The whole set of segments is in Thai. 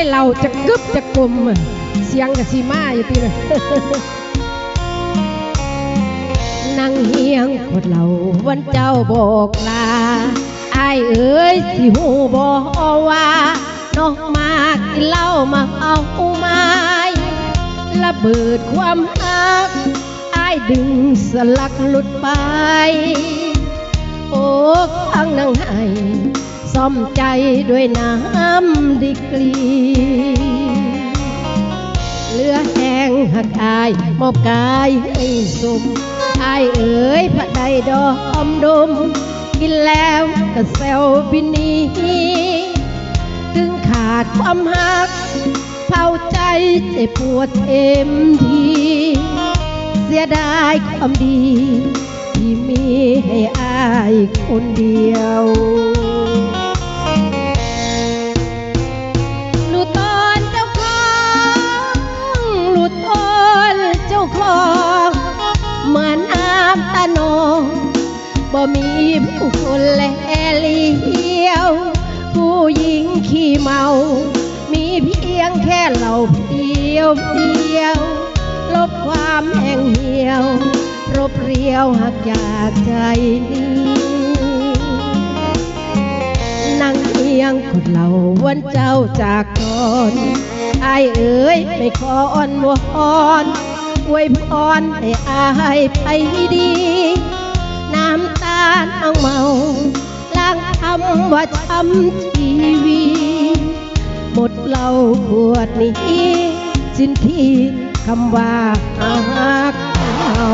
ได้เราจะกึบจะกลมเสียงกับสีมาอยู่ตีเลยนั่งเฮียงกดเราวันเจ้าบอกลาไอเอ๋ยสิหูบอกว่าน้องมากินเหล้ามาเอาไม้ระเบิดความหักไอดึงสลักหลุดไป โอ้ข้างนั่งให้ ซ่อมใจด้วยน้ำดีกรีเลือแห้งหักอายมอบกายให้สมอายเอ๋ยพระใดดอมดม กินแล้วก็เซลบินีถึงขาดความหักเผาใจเจ็บปวดเต็มทีเสียดายความดี ที่มีให้อายคนเดียว นงบ่มีผู้คนแลเลี้ยว ผู้หญิงขี้เมา มีเพียงแค่เราเพียวเพียว ลบความแห้งเหี่ยว รบเรียวหักจากใจนั่งเอียงกดเราวันเจ้าจากก่อนไอเอ๋ยไม่ขออ่อนวอน อวยพรให้อายไปดี น้ำตาน้องเมาล้างคำว่าช้ำทีวีหมดเหล้าขวดนี้สิ้นที่คำว่าหักเรา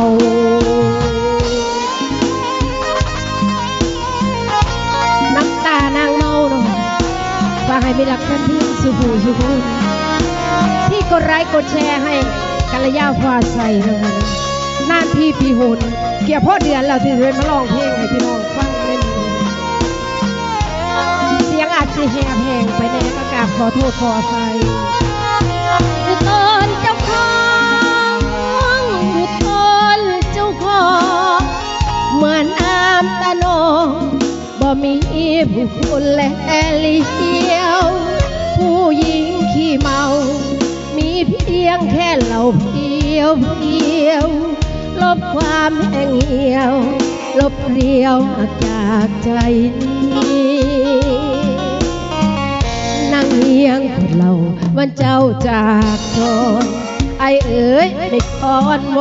น้ำตานางเมาเนาะฝากให้มีหลักทันที่สุภูสุภูที่กดไลค์กดแชร์ให้ กัลยาฟ้าใสนะคะนานทีปีหนเกี่ยวพ่อเดือนแล้วที่เดินมาร้องเพลงให้พี่น้องฟังเล่นเสียงอาจจะแหบแหงไปแน่ก็กาบขอโทษขออภัยคือตอนเจ้าของคือตอนเจ้าของเหมือนน้ำตาโนองบ่มีผู้คนและเลี้ยว ผู้หญิงขี้เมา งแค่เราเพียวเพียว ลบความแห้งเหี่ยว ลบเรียวหักจากใจนี้นั่งเฮียงคนเราวันเจ้าจากทนไอเอ๋ยไม่คอนว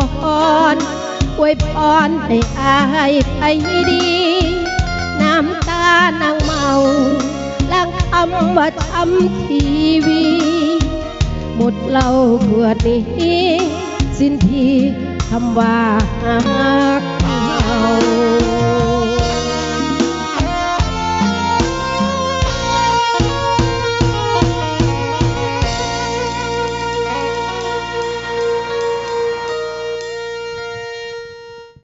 อนอวยพรให้อายไปดี น้ำตานางเมาล้างคำว่าช้ำทีวี หมดเล่าขวดนี้ สิ้นทีคำว่าหักเรา